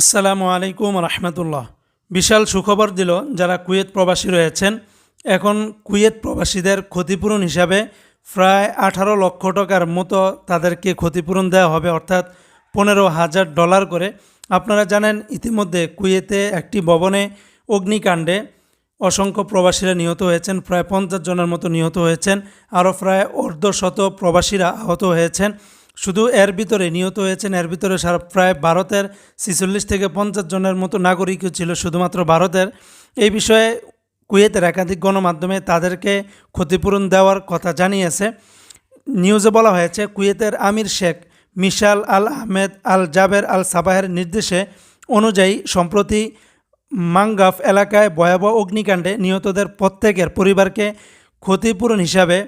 আসসালামু আলাইকুম রহমতুল্লাহ। বিশাল সুখবর দিল যারা কুয়েত প্রবাসী রয়েছেন। এখন কুয়েত প্রবাসীদের ক্ষতিপূরণ হিসাবে প্রায় আঠারো লক্ষ টাকার মতো তাদেরকে ক্ষতিপূরণ দেওয়া হবে, অর্থাৎ পনেরো হাজার ডলার করে। আপনারা জানেন, ইতিমধ্যে কুয়েতে একটি ভবনে অগ্নিকাণ্ডে অসংখ্য প্রবাসীরা নিহত হয়েছেন, প্রায় পঞ্চাশ জনের মতো নিহত হয়েছেন, আরও প্রায় অর্ধশত প্রবাসীরা আহত হয়েছেন। শুধু এর ভিতরে নিহত হয়েছেন, এর ভিতরে সারা প্রায় ভারতের ছিচল্লিশ থেকে পঞ্চাশ জনের মতো নাগরিকও ছিল শুধুমাত্র ভারতের। এই বিষয়ে কুয়েতের একাধিক গণমাধ্যমে তাদেরকে ক্ষতিপূরণ দেওয়ার কথা জানিয়েছে। নিউজে বলা হয়েছে, কুয়েতের আমির শেখ মিশাল আল আহমেদ আল জাবের আল সাবাহের নির্দেশে অনুযায়ী সম্প্রতি মাঙ্গাফ এলাকায় ভয়াবহ অগ্নিকাণ্ডে নিহতদের প্রত্যেকের পরিবারকে ক্ষতিপূরণ হিসাবে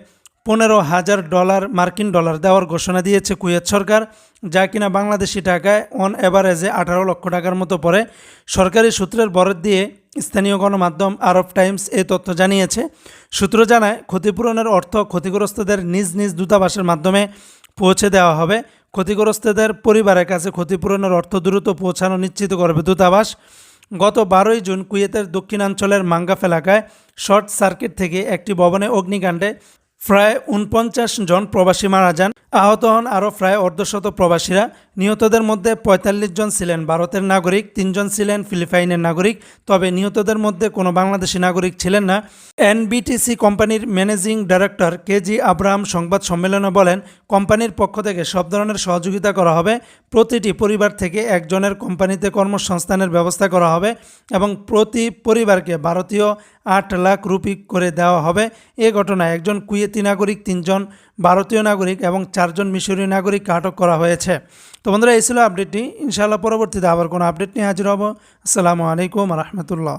পনেরো হাজার ডলার মার্কিন ডলার দেওয়ার ঘোষণা দিয়েছে কুয়েত সরকার, যা কিনা বাংলাদেশি টাকায় অন এভারেজে আঠারো লক্ষ টাকার মতো পড়ে। সরকারি সূত্রের বরাদ দিয়ে স্থানীয় গণমাধ্যম আরব টাইমস এই তথ্য জানিয়েছে। সূত্র জানায়, ক্ষতিপূরণের অর্থ ক্ষতিগ্রস্তদের নিজ নিজ দূতাবাসের মাধ্যমে পৌঁছে দেওয়া হবে। ক্ষতিগ্রস্তদের পরিবারের কাছে ক্ষতিপূরণের অর্থ দ্রুত পৌঁছানো নিশ্চিত করবে দূতাবাস। গত বারোই জুন কুয়েতের দক্ষিণাঞ্চলের মাঙ্গাফ এলাকায় শর্ট সার্কিট থেকে একটি ভবনে অগ্নিকাণ্ডে প্রায় উনপঞ্চাশ জন প্রবাসী মারা যান। আহত হন আরও প্রায় অর্ধশত প্রবাসীরা। নিহতদের মধ্যে পঁয়তাল্লিশ জন ছিলেন ভারতের নাগরিক তিনজন ছিলেন ফিলিপাইনের নাগরিক। তবে নিহতদের মধ্যে কোনো বাংলাদেশি নাগরিক ছিলেন না। এনবিটিসি কোম্পানির ম্যানেজিং ডাইরেক্টর কেজি আব্রাহাম সংবাদ সম্মেলনে বলেন, কোম্পানির পক্ষ থেকে সব ধরনের সহযোগিতা করা হবে। প্রতিটি পরিবার থেকে একজনের কোম্পানিতে কর্মসংস্থানের ব্যবস্থা করা হবে এবং প্রতি পরিবারকে ভারতীয় আট লাখ রুপি করে দেওয়া হবে। এ ঘটনায় একজন কুয়েতি নাগরিক, তিনজন ভারতীয় নাগরিক এবং চারজন মিশরীয় নাগরিককে আটক করা হয়েছে। তো বন্ধুরা, এই ছিল আপডেটটি ইনশাআল্লাহ পরবর্তীতে আবার কোনো আপডেট নিয়ে হাজির হব। আসসালামু আলাইকুম রহমতুল্লাহ।